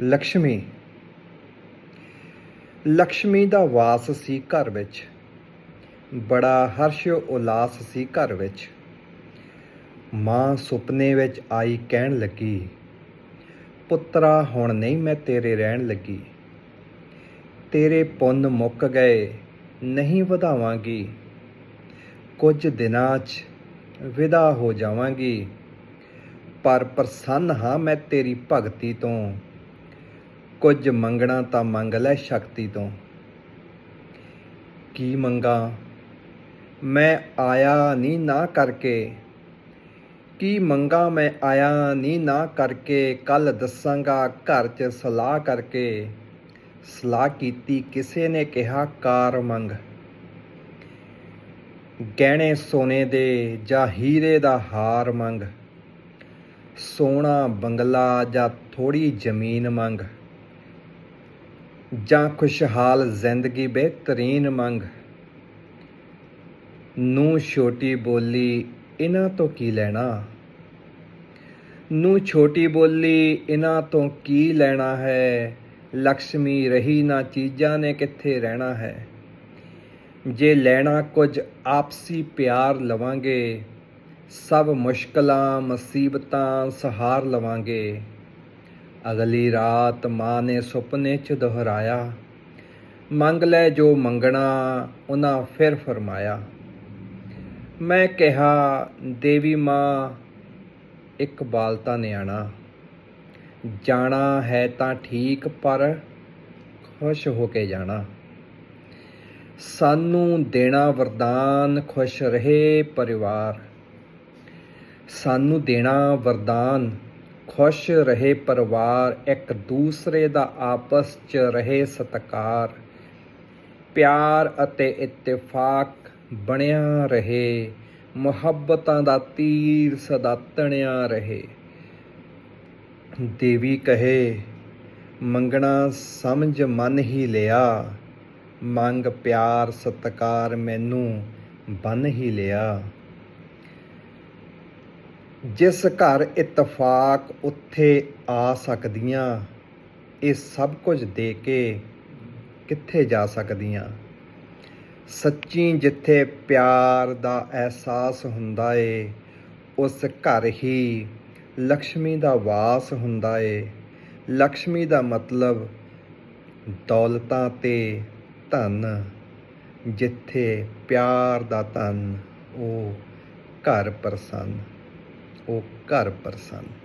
ਲక్ష్ਮੀ ਲక్ష్ਮੀ ਦਾ ਵਾਸ ਸੀ ਘਰ ਵਿੱਚ। ਬੜਾ ਹਰਸ਼ ਉਲਾਸ ਸੀ ਘਰ ਵਿੱਚ। ਮਾਂ ਸੁਪਨੇ ਵਿੱਚ ਆਈ ਕਹਿਣ ਲੱਗੀ, ਪੁੱਤਰਾ, ਹੁਣ ਨਹੀਂ ਮੈਂ ਤੇਰੇ ਰਹਿਣ ਲੱਗੀ। ਤੇਰੇ ਪੁੰਨ ਮੁੱਕ ਗਏ, ਨਹੀਂ ਵਧਾਵਾਂਗੀ। ਕੁਝ ਦਿਨਾਂ 'ਚ ਵਿਦਾ ਹੋ ਜਾਵਾਂਗੀ। ਪਰ ਪ੍ਰਸੰਨ ਹਾਂ ਮੈਂ ਤੇਰੀ ਭਗਤੀ ਤੋਂ। ਕੁਝ ਮੰਗਣਾ ਤਾਂ ਮੰਗ ਲੈ ਸ਼ਕਤੀ ਤੋਂ। ਕੀ ਮੰਗਾ? ਮੈਂ ਆਇਆ ਨਹੀਂ ਨਾ ਕਰਕੇ। ਕੀ ਮੰਗਾ ਮੈਂ ਆਇਆ ਨਹੀਂ ਨਾ ਕਰਕੇ ਕੱਲ ਦੱਸਾਂਗਾ ਘਰ 'ਚ ਸਲਾਹ ਕਰਕੇ। ਸਲਾਹ ਕੀਤੀ, ਕਿਸੇ ਨੇ ਕਿਹਾ, ਕਾਰ ਮੰਗ। ਗਹਿਣੇ ਸੋਨੇ ਦੇ ਜਾਂ ਹੀਰੇ ਦਾ ਹਾਰ ਮੰਗ। ਸੋਹਣਾ ਬੰਗਲਾ ਜਾਂ ਥੋੜੀ ਜ਼ਮੀਨ ਮੰਗ। ਜਾਂ ਖੁਸ਼ਹਾਲ ਜ਼ਿੰਦਗੀ ਬਿਹਤਰੀਨ ਮੰਗ? ਨੂੰ ਛੋਟੀ ਬੋਲੀ ਇਹਨਾਂ ਤੋਂ ਕੀ ਲੈਣਾ? ਨੂੰ ਛੋਟੀ ਬੋਲੀ ਇਹਨਾਂ ਤੋਂ ਕੀ ਲੈਣਾ ਹੈ? ਲక్ష్ਮੀ ਰਹੀ ਨਾ ਚੀਜ਼ਾਂ ਨੇ ਕਿੱਥੇ ਰਹਿਣਾ ਹੈ? ਜੇ ਲੈਣਾ ਕੁਝ ਆਪਸੀ ਪਿਆਰ ਲਵਾਂਗੇ, ਸਭ ਮੁਸ਼ਕਲਾਂ, ਮੁਸੀਬਤਾਂ ਸਹਾਰ ਲਵਾਂਗੇ। ਅਗਲੀ ਰਾਤ ਮਾਂ ਨੇ ਸੁਪਨੇ 'ਚ ਦੁਹਰਾਇਆ। ਮੰਗ ਲੈ ਜੋ ਮੰਗਣਾ ਉਹਨਾਂ ਫਿਰ ਫਰਮਾਇਆ। ਮੈਂ ਕਿਹਾ, ਦੇਵੀ ਮਾਂ, ਇੱਕ ਬਾਲਤਾ ਨਿਆਣਾ। ਜਾਣਾ ਹੈ ਤਾਂ ਠੀਕ, ਪਰ ਖੁਸ਼ ਹੋ ਕੇ ਜਾਣਾ। ਸਾਨੂੰ ਦੇਣਾ ਵਰਦਾਨ, ਖੁਸ਼ ਰਹੇ ਪਰਿਵਾਰ। ਸਾਨੂੰ ਦੇਣਾ ਵਰਦਾਨ ਖੁਸ਼ ਰਹੇ ਪਰਿਵਾਰ, ਇੱਕ ਦੂਸਰੇ ਦਾ ਆਪਸ 'ਚ ਰਹੇ ਸਤਕਾਰ। ਪਿਆਰ ਅਤੇ ਇਤਫਾਕ ਬਣਿਆ ਰਹੇ। ਮੁਹੱਬਤਾਂ ਦਾ ਤੀਰ ਸਦਾ ਤਣਿਆ ਰਹੇ। ਦੇਵੀ ਕਹੇ, ਮੰਗਣਾ ਸਮਝ ਮਨ ਹੀ ਲਿਆ। ਮੰਗ, ਪਿਆਰ, ਸਤਕਾਰ ਮੈਨੂੰ ਬੰਨ ਹੀ ਲਿਆ। ਜਿਸ ਘਰ ਇਤਫਾਕ ਉੱਥੇ ਆ ਸਕਦੀਆਂ, ਇਹ ਸਭ ਕੁਝ ਦੇ ਕੇ ਕਿੱਥੇ ਜਾ ਸਕਦੀਆਂ? ਸੱਚੀ ਜਿੱਥੇ ਪਿਆਰ ਦਾ ਅਹਿਸਾਸ ਹੁੰਦਾ ਏ, ਉਸ ਘਰ ਹੀ ਲక్ష్ਮੀ ਦਾ ਵਾਸ ਹੁੰਦਾ ਏ। ਲక్ష్ਮੀ ਦਾ ਮਤਲਬ ਦੌਲਤਾਂ ਤੇ ਧਨ। ਜਿੱਥੇ ਪਿਆਰ ਦਾ ਧਨ, ਉਹ ਘਰ ਪ੍ਰਸੰਨ। ਉਹ ਘਰ ਪ੍ਰਸੰਨ।